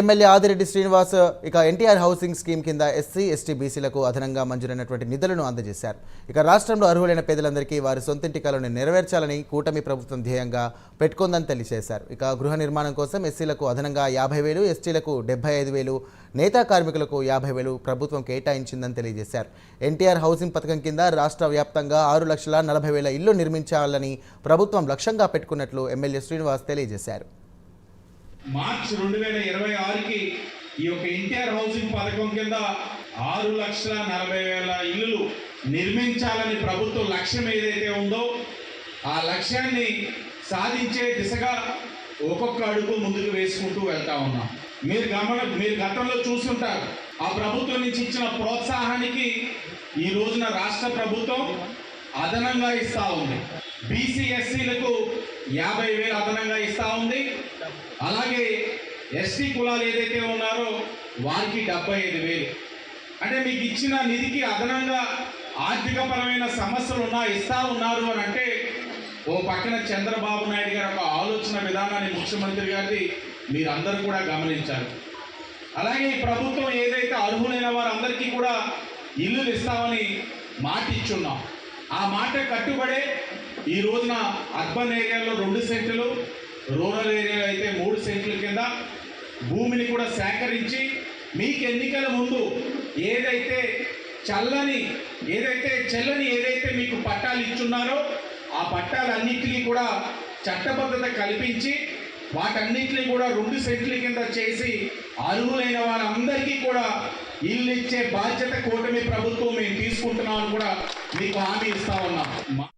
MLA Adireddy Srinivas ఇక NTR housing scheme కింద SC ST బీసీలకు అదనంగా మంజూరైనటువంటి నిధులను అందజేశారు. ఇక రాష్ట్రంలో అర్హులైన పేదలందరికీ వారి సొంతింటి కలను నెరవేర్చాలని కూటమి ప్రభుత్వం ధ్యేయంగా పెట్టుకుందని తెలియజేశారు. ఇక గృహ నిర్మాణం కోసం ఎస్సీలకు అదనంగా యాభై వేలు ఎస్టీలకు డెబ్బై ఐదు వేలు నేతా కార్మికులకు యాభై వేలు ప్రభుత్వం కేటాయించిందని తెలియజేశారు. ఎన్టీఆర్ హౌసింగ్ పథకం కింద రాష్ట్ర వ్యాప్తంగా ఆరు లక్షల నలభై వేల ఇల్లు నిర్మించాలని ప్రభుత్వం లక్ష్యంగా పెట్టుకున్నట్లు ఎమ్మెల్యే శ్రీనివాస్ తెలియజేశారు. మార్చ్ రెండు వేల ఇరవై ఆరుకి ఈ యొక్క ఎన్టీఆర్ హౌసింగ్ పథకం కింద ఆరు లక్షల నలభై వేల ఇల్లులు నిర్మించాలని ప్రభుత్వం లక్ష్యం ఏదైతే ఉందో ఆ లక్ష్యాన్ని సాధించే దిశగా ఒక్కొక్క అడుగు ముందుకు వేసుకుంటూ వెళ్తా ఉన్నాం. మీరు గమన మీరు గతంలో చూసుంటారు ఆ ప్రభుత్వం నుంచి ఇచ్చిన ప్రోత్సాహానికి ఈ రోజున రాష్ట్ర ప్రభుత్వం అదనంగా ఇస్తా ఉంది. బీసీఎస్సీలకు యాభై వేలు అదనంగా ఇస్తా ఉంది. అలాగే ఎస్టీ కులాలు ఏదైతే ఉన్నారో వారికి డెబ్బై ఐదు వేలు. అంటే మీకు ఇచ్చిన నిధికి అదనంగా ఆర్థికపరమైన సమస్యలు ఉన్నా ఇస్తా ఉన్నారు అని అంటే ఓ పక్కన చంద్రబాబు నాయుడు గారి ఒక ఆలోచన విధానాన్ని ముఖ్యమంత్రి గారిది మీరందరూ కూడా గమనించారు. అలాగే ఈ ప్రభుత్వం ఏదైతే అర్హులైన వారందరికీ కూడా ఇల్లులు ఇస్తామని మాట ఇచ్చున్నాం ఆ మాట కట్టుబడే ఈ రోజున అర్బన్ ఏరియాలో రెండు సెంట్లు రూరల్ ఏరియాలో అయితే మూడు సెంట్ల కింద భూమిని కూడా సేకరించి మీకు ఎన్నికల ముందు ఏదైతే చల్లని ఏదైతే చెల్లని ఏదైతే మీకు పట్టాలు ఇచ్చున్నారో ఆ పట్టాలన్నింటినీ కూడా చట్టబద్ధత కల్పించి వాటన్నిటిని కూడా రెండు సెంట్ల కింద చేసి అర్హులైన వారందరికీ కూడా ఇల్లు ఇచ్చే బాధ్యత కూటమి ప్రభుత్వం మేము తీసుకుంటున్నామని కూడా మీకు హామీ ఇస్తా ఉన్నాం. మా-